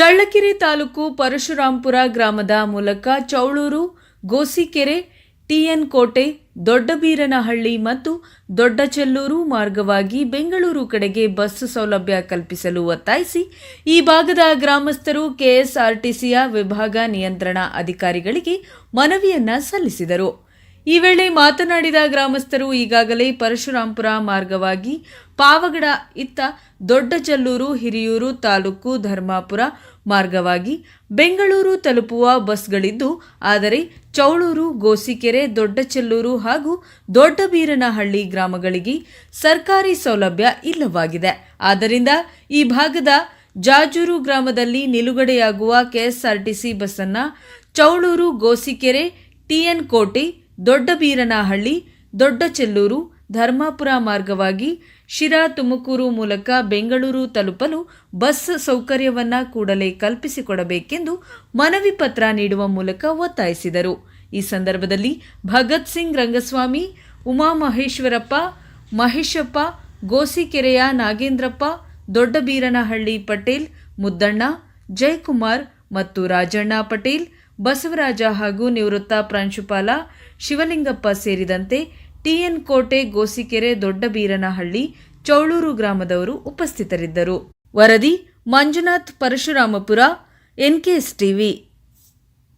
ಚಳ್ಳಕೆರೆ ತಾಲೂಕು ಪರಶುರಾಂಪುರ ಗ್ರಾಮದ ಮೂಲಕ ಚೌಳೂರು, ಗೋಸಿಕೆರೆ, ಟಿಎನ್ ಕೋಟೆ, ದೊಡ್ಡಬೀರನಹಳ್ಳಿ ಮತ್ತು ದೊಡ್ಡಚೆಲ್ಲೂರು ಮಾರ್ಗವಾಗಿ ಬೆಂಗಳೂರು ಕಡೆಗೆ ಬಸ್ ಸೌಲಭ್ಯ ಕಲ್ಪಿಸಲು ಒತ್ತಾಯಿಸಿ ಈ ಭಾಗದ ಗ್ರಾಮಸ್ಥರು ಕೆಎಸ್ಆರ್ಟಿಸಿಯ ವಿಭಾಗ ನಿಯಂತ್ರಣ ಅಧಿಕಾರಿಗಳಿಗೆ ಮನವಿಯನ್ನ ಸಲ್ಲಿಸಿದರು. ಈ ವೇಳೆ ಮಾತನಾಡಿದ ಗ್ರಾಮಸ್ಥರು ಈಗಾಗಲೇ ಪರಶುರಾಂಪುರ ಮಾರ್ಗವಾಗಿ ಪಾವಗಡ ಇತ್ತ ದೊಡ್ಡಚಲ್ಲೂರು ಹಿರಿಯೂರು ತಾಲೂಕು ಧರ್ಮಾಪುರ ಮಾರ್ಗವಾಗಿ ಬೆಂಗಳೂರು ತಲುಪುವ ಬಸ್ಗಳಿದ್ದು, ಆದರೆ ಚೌಳೂರು, ಗೋಸಿಕೆರೆ, ದೊಡ್ಡಚಲ್ಲೂರು ಹಾಗೂ ದೊಡ್ಡಬೀರನಹಳ್ಳಿ ಗ್ರಾಮಗಳಿಗೆ ಸರ್ಕಾರಿ ಸೌಲಭ್ಯ ಇಲ್ಲವಾಗಿದೆ. ಆದ್ದರಿಂದ ಈ ಭಾಗದ ಜಾಜೂರು ಗ್ರಾಮದಲ್ಲಿ ನಿಲುಗಡೆಯಾಗುವ ಕೆಎಸ್ಆರ್ಟಿಸಿ ಬಸ್ಸನ್ನು ಚೌಳೂರು, ಗೋಸಿಕೆರೆ ಟಿಎನ್ ಕೋಟೆ ದೊಡ್ಡಬೀರನಹಳ್ಳಿ, ದೊಡ್ಡಚೆಲ್ಲೂರು, ಧರ್ಮಾಪುರ ಮಾರ್ಗವಾಗಿ ಶಿರಾ ತುಮಕೂರು ಮೂಲಕ ಬೆಂಗಳೂರು ತಲುಪಲು ಬಸ್ ಸೌಕರ್ಯವನ್ನ ಕೂಡಲೇ ಕಲ್ಪಿಸಿಕೊಡಬೇಕೆಂದು ಮನವಿ ಪತ್ರ ನೀಡುವ ಮೂಲಕ ಒತ್ತಾಯಿಸಿದರು. ಈ ಸಂದರ್ಭದಲ್ಲಿ ಭಗತ್ ಸಿಂಗ್ ರಂಗಸ್ವಾಮಿ, ಉಮಾಮಹೇಶ್ವರಪ್ಪ, ಮಹೇಶಪ್ಪ, ಗೋಸಿಕೆರೆಯ ನಾಗೇಂದ್ರಪ್ಪ, ದೊಡ್ಡಬೀರನಹಳ್ಳಿ ಪಟೇಲ್, ಮುದ್ದಣ್ಣ, ಜಯಕುಮಾರ್ ಮತ್ತು ರಾಜಣ್ಣ ಪಟೇಲ್ ಬಸವರಾಜ ಹಾಗೂ ನಿವೃತ್ತ ಪ್ರಾಂಶುಪಾಲ ಶಿವಲಿಂಗಪ್ಪ ಸೇರಿದಂತೆ ಟಿಎನ್ ಕೋಟೆ, ಗೋಸಿಕೆರೆ, ದೊಡ್ಡಬೀರನಹಳ್ಳಿ, ಚೌಳೂರು ಗ್ರಾಮದವರು ಉಪಸ್ಥಿತರಿದ್ದರು. ವರದಿ ಮಂಜುನಾಥ್ ಪರಶುರಾಮಪುರ ಎನ್ಕೆಎಸ್ ಟಿವಿ